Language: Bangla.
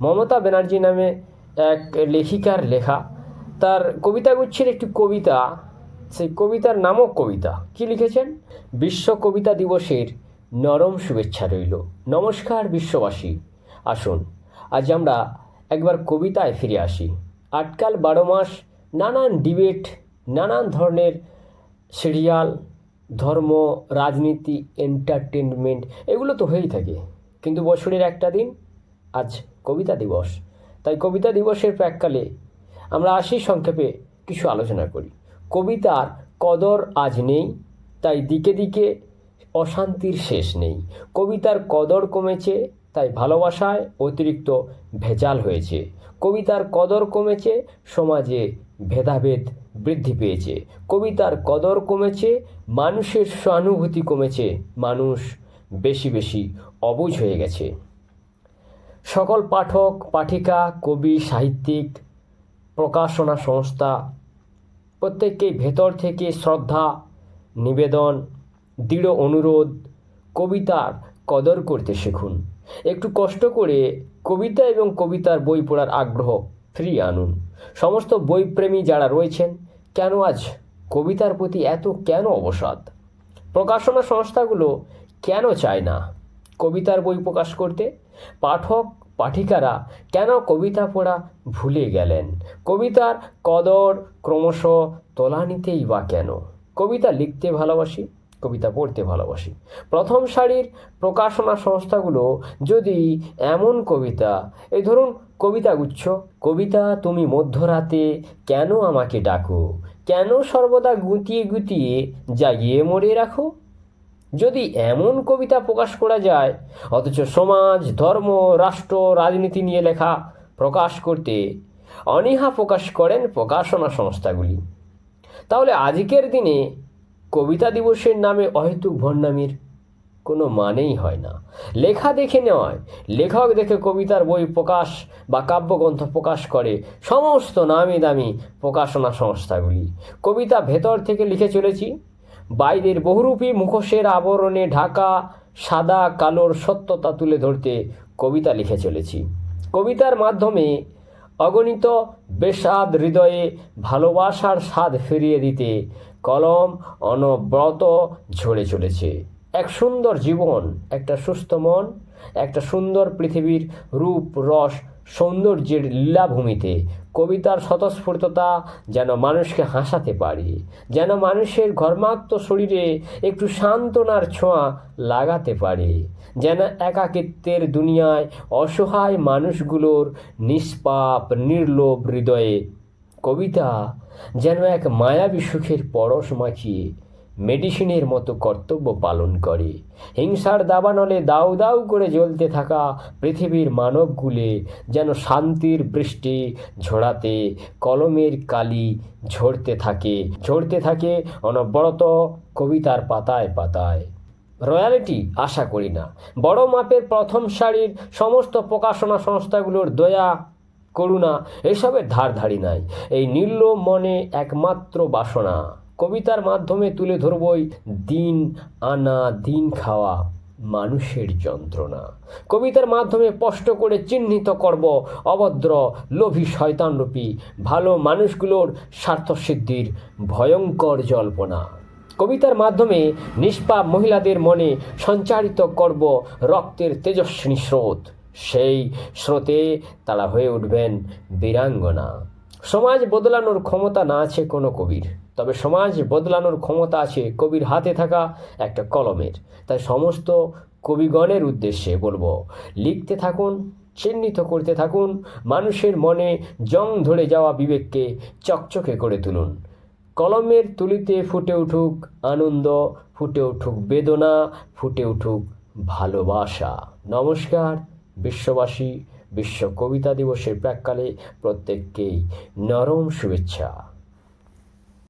মমতা ব্যানার্জি নামে এক লেখিকার লেখা। তার কবিতাগুচ্ছের একটি কবিতা, সেই কবিতার নামও কবিতা। কি লিখেছেন? বিশ্ব কবিতা দিবসের নরম শুভেচ্ছা রইল। নমস্কার বিশ্ববাসী। আসুন, আজ আমরা একবার কবিতায় ফিরে আসি। আটকাল বারো মাস, নানান ডিবেট, নানান ধরনের সিরিয়াল, ধর্ম, রাজনীতি এন্টারটেনমেন্ট এগুলো তো হয়েই থাকে। কিন্তু বছরের একটা দিন আজ কবিতা দিবস। তাই কবিতা দিবসের প্রাককালে আমরা আসি সংক্ষেপে কিছু আলোচনা করি। কবিতার কদর আজ নেই, তাই দিকে দিকে অশান্তির শেষ নেই। কবিতার কদর কমেছে, তাই ভালোবাসায় অতিরিক্ত ভেজাল হয়েছে। কবিতার কদর কমেছে, সমাজে ভেদাভেদ বৃদ্ধি পেয়েছে। কবিতার কদর কমেছে, মানুষের সহানুভূতি কমেছে, মানুষ বেশি বেশি অবুঝ হয়ে গেছে। সকল পাঠক, পাঠিকা, কবি, সাহিত্যিক, প্রকাশনা সংস্থা, প্রত্যেককেই ভেতর থেকে শ্রদ্ধা, নিবেদন, দৃঢ় অনুরোধ, কবিতার কদর করতে শিখুন। একটু কষ্ট করে কবিতা এবং কবিতার বই পড়ার আগ্রহ ফিরিয়ে আনুন। সমস্ত বইপ্রেমী যারা রয়েছেন, কেন আজ কবিতার প্রতি এত কেন অবসাদ? প্রকাশনা সংস্থাগুলো কেন চায় না কবিতার বই প্রকাশ করতে? পাঠক, পাঠিকারা কেন কবিতা পড়া ভুলে গেলেন? কবিতার কদর ক্রমশ তোলানিতেই বা কেন? কবিতা লিখতে ভালোবাসি, কবিতা পড়তে ভালোবাসি। প্রথম সারির প্রকাশনা সংস্থাগুলো যদি এমন কবিতা, এই ধরুন কবিতাগুচ্ছ কবিতা, তুমি মধ্যরাতে কেন আমাকে ডাকো? কেন সর্বদা গুটিয়ে গুটিয়ে জাগিয়ে মরে রাখো? যদি এমন কবিতা প্রকাশ করা যায়, অথচ সমাজ, ধর্ম, রাষ্ট্র, রাজনীতি নিয়ে লেখা প্রকাশ করতে অনীহা প্রকাশ করেন প্রকাশনা সংস্থাগুলি। তাহলে আজকের দিনে কবিতা দিবসের নামে অহেতুক ভণ্ডামির কোনো মানেই হয় না। লেখা দেখে নয় লেখক দেখে কবিতার বই প্রকাশ বা কাব্যগ্রন্থ প্রকাশ করে সমস্ত নামি দামি প্রকাশনা সংস্থাগুলি। কবিতা ভেতর থেকে লিখে চলেছি। বাইরের বহুরূপী মুখোশের আবরণে ঢাকা সাদা কালোর সত্যতা তুলে ধরতে কবিতা লিখে চলেছি। কবিতার মাধ্যমে অগণিত বেসাদ হৃদয়ে ভালোবাসার স্বাদ ফিরিয়ে দিতে কলম অনব্রত ঝরে চলেছে। এক সুন্দর জীবন, একটা সুস্থ মন, একটা সুন্দর পৃথিবীর রূপ, রস সৌন্দর্যের লীলাভূমিতে কবিতার স্বতঃস্ফূর্ততা যেন মানুষকে হাসাতে পারে, যেন মানুষের ঘর্মাক্ত শরীরে একটু সান্ত্বনার ছোঁয়া লাগাতে পারে, যেন একাকিত্বের দুনিয়ায় অসহায় মানুষগুলোর নিষ্পাপ, নির্লোভ হৃদয়ে কবিতা যেন এক মায়াবী সুখের পরশ মাখিয়ে মেডিসিনের মতো কর্তব্য পালন করে। হিংসার দাবানলে দাউ দাউ করে জ্বলতে থাকা পৃথিবীর মানবগুলে যেন শান্তির বৃষ্টি ঝোড়াতে, কলমের কালি ঝরতে থাকে ঝরতে থাকে অনবরত কবিতার পাতায় পাতায়। রয়্যালিটি আশা করি না। বড় মাপের প্রথম সারির সমস্ত প্রকাশনা সংস্থাগুলোর দয়া করুণা, এসবের ধার ধারি নাই। এই নির্লোভ মনে একমাত্র বাসনা। কবিতার মাধ্যমে তুলে ধরবই দিন আনা, দিন খাওয়া, মানুষের যন্ত্রণা। কবিতার মাধ্যমে স্পষ্ট করে চিহ্নিত করব অভদ্র, লোভী, শয়তানরূপী, ভালো মানুষগুলোর স্বার্থসিদ্ধির ভয়ঙ্কর জল্পনা। কবিতার মাধ্যমে নিষ্পাপ মহিলাদের মনে সঞ্চারিত করব রক্তের তেজস্বিনী স্রোত। সেই স্রোতে তারা হয়ে উঠবেন বীরাঙ্গনা। সমাজ বদলানোর ক্ষমতা না আছে কোনো কবির। তবে সমাজ বদলানোর ক্ষমতা আছে কবির হাতে থাকা একটা কলমের। তাই সমস্ত কবিগণের উদ্দেশ্যে বলব, লিখতে থাকুন, চিহ্নিত করতে থাকুন, মানুষের মনে জং ধরে যাওয়া বিবেককে চকচকে করে তুলুন। কলমের তুলিতে ফুটে উঠুক আনন্দ, ফুটে উঠুক বেদনা, ফুটে উঠুক ভালোবাসা। নমস্কার, বিশ্ববাসী। বিশ্ব কবিতা দিবসের প্রাককালে প্রত্যেককেই নরম শুভেচ্ছা।